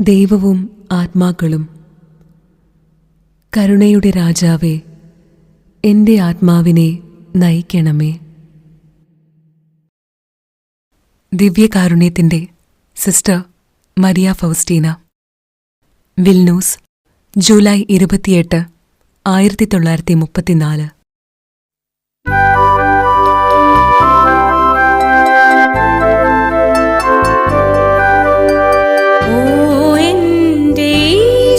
ദൈവവും ആത്മാക്കളും. കരുണയുടെ രാജാവേ എന്റെ ആത്മാവിനെ നയിക്കണമേ. ദിവ്യകാരുണ്യത്തിന്റെ sister Maria Faustina. Vilnius July ഇരുപത്തിയെട്ട് ആയിരത്തി തൊള്ളായിരത്തി മുപ്പത്തിനാല്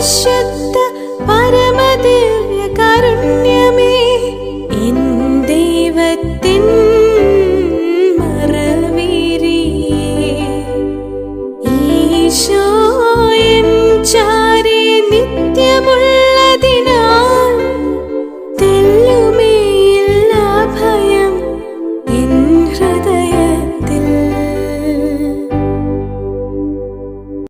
雪。